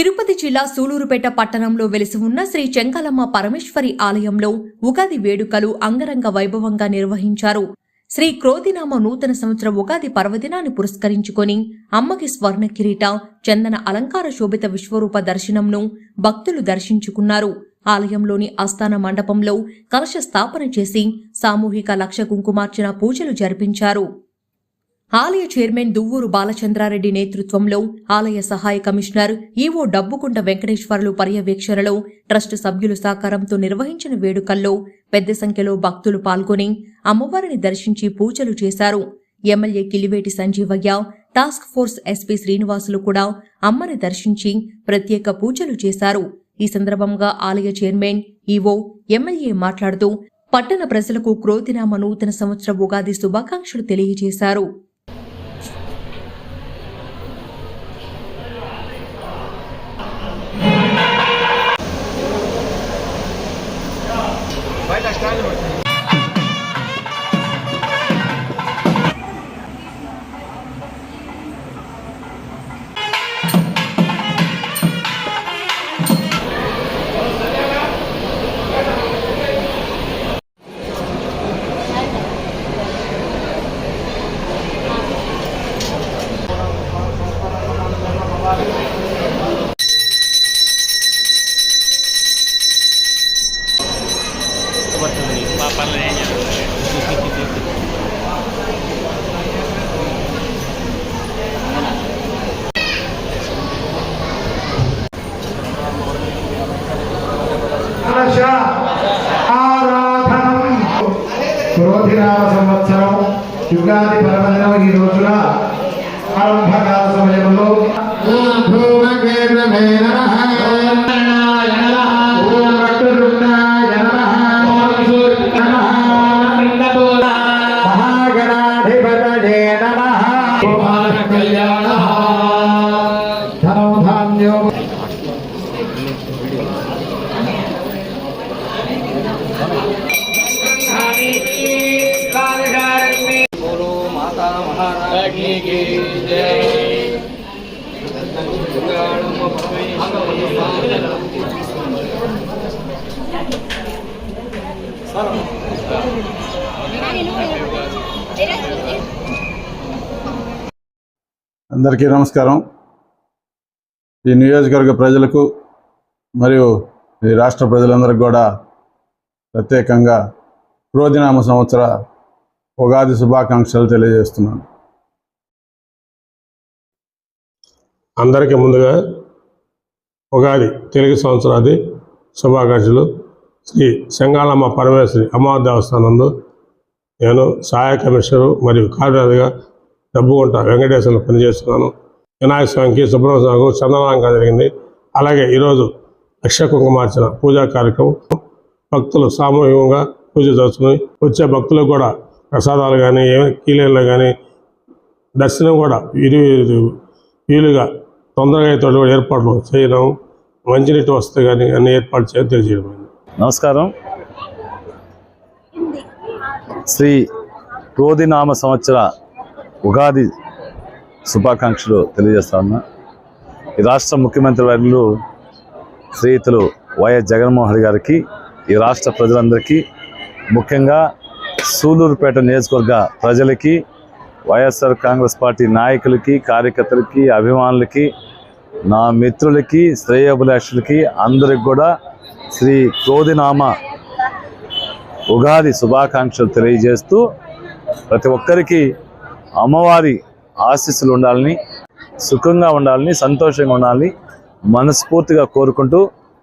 తిరుపతి జిల్లా సూలూరుపేట పట్టణంలో వెలిసి ఉన్న శ్రీ చెంకలమ్మ పరమేశ్వరి ఆలయంలో ఉగాది వేడుకలు అంగరంగ వైభవంగా నిర్వహించారు. శ్రీ క్రోధినామ నూతన సంవత్సర ఉగాది పర్వదినాన్ని పురస్కరించుకొని అమ్మకి స్వర్ణ కిరీట చందన అలంకార శోభిత విశ్వరూప దర్శనంను భక్తులు దర్శించుకున్నారు. ఆలయంలోని ఆస్థాన మండపంలో కలశ స్థాపన చేసి సామూహిక లక్ష కుంకుమార్చన పూజలు జరిపించారు. ఆలయ చైర్మన్ దువ్వూరు బాలచంద్రారెడ్డి నేతృత్వంలో ఆలయ సహాయ కమిషనర్ ఈవో డబ్బుకుంట వెంకటేశ్వర్లు పర్యవేక్షణలో ట్రస్ట్ సభ్యులు సహకారంతో నిర్వహించిన వేడుకల్లో పెద్ద సంఖ్యలో భక్తులు పాల్గొని అమ్మవారిని దర్శించి పూజలు చేశారు. MLA Kiliveti Sanjeevaiah task force SP Srinivasulu కూడా అమ్మని దర్శించి ప్రత్యేక పూజలు చేశారు. ఈ సందర్భంగా ఆలయ చైర్మన్ ఈవో ఎమ్మెల్యే మాట్లాడుతూ పట్టణ ప్రజలకు క్రోతినామ నూతన సంవత్సర ఉగాది శుభాకాంక్షలు తెలియజేశారు. Vai das trás, mano. క్రోధినామ సంవత్సరం యుగాది పర్వదినం ఈ రోజున ఆరంభకాల సమయంలో. నమః. నమః నమః. మహాగణాధిపతయే నమః. కళ్యాణః అగ్నికి అందరికీ నమస్కారం. ఈ నియోజకవర్గ ప్రజలకు మరియు ఈ రాష్ట్ర ప్రజలందరికీ కూడా ప్రత్యేకంగా క్రోధినామ సంవత్సర ఉగాది శుభాకాంక్షలు తెలియజేస్తున్నాను. అందరికీ ముందుగా ఉగాది తెలుగు సంవత్సరాది శుభాకాంక్షలు. శ్రీ శంగాలమ్మ పరమేశ్వరి అమ్మవారి దేవస్థానంలో నేను సహాయ కమిషనరు మరియు కార్యదర్శిగా డబ్బుగుంట వెంకటేశ్వరులు పనిచేస్తున్నాను. వినాయక స్వామికి సుబ్రహ్మణ్య స్వామికి చందనాంకం జరిగింది. అలాగే ఈరోజు లక్ష కుంకుమార్చన పూజా కార్యక్రమం. భక్తులు సామూహికంగా పూజ చేసుకుని వచ్చే భక్తులకు కూడా ప్రసాదాలు కానీ ఏమైనా కీలేళ్ళు కానీ దర్శనం కూడా ఇరు వీలుగా తొందరగా అయితే ఏర్పాట్లు చేయడం మంచినీటి వస్తే కానీ అన్ని ఏర్పాటు చేయడం తెలియజేయడం నమస్కారం. శ్రీ క్రోధినామ సంవత్సర ఉగాది శుభాకాంక్షలు తెలియజేస్తా ఉన్నా. ఈ రాష్ట్ర ముఖ్యమంత్రి వర్యులు శ్రీయుతులు వైఎస్ జగన్మోహన్ రెడ్డి గారికి ఈ రాష్ట్ర ప్రజలందరికీ ముఖ్యంగా సూలూరుపేట నియోజకవర్గ ప్రజలకి వైఎస్ఆర్ కాంగ్రెస్ పార్టీ నాయకులకి కార్యకర్తలకి అభిమానులకి నా మిత్రులకి శ్రేయోభిలాషులకి అందరికి కూడా శ్రీ క్రోధినామ ఉగాది శుభాకాంక్షలు తెలియజేస్తూ ప్రతి ఒక్కరికి అమ్మవారి ఆశీస్సులు ఉండాలని సుఖంగా ఉండాలని సంతోషంగా ఉండాలని మనస్ఫూర్తిగా కోరుకుంటూ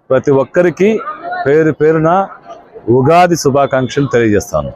ప్రతి ఒక్కరికి పేరు పేరున ఉగాది శుభాకాంక్షలు తెలియజేస్తాను.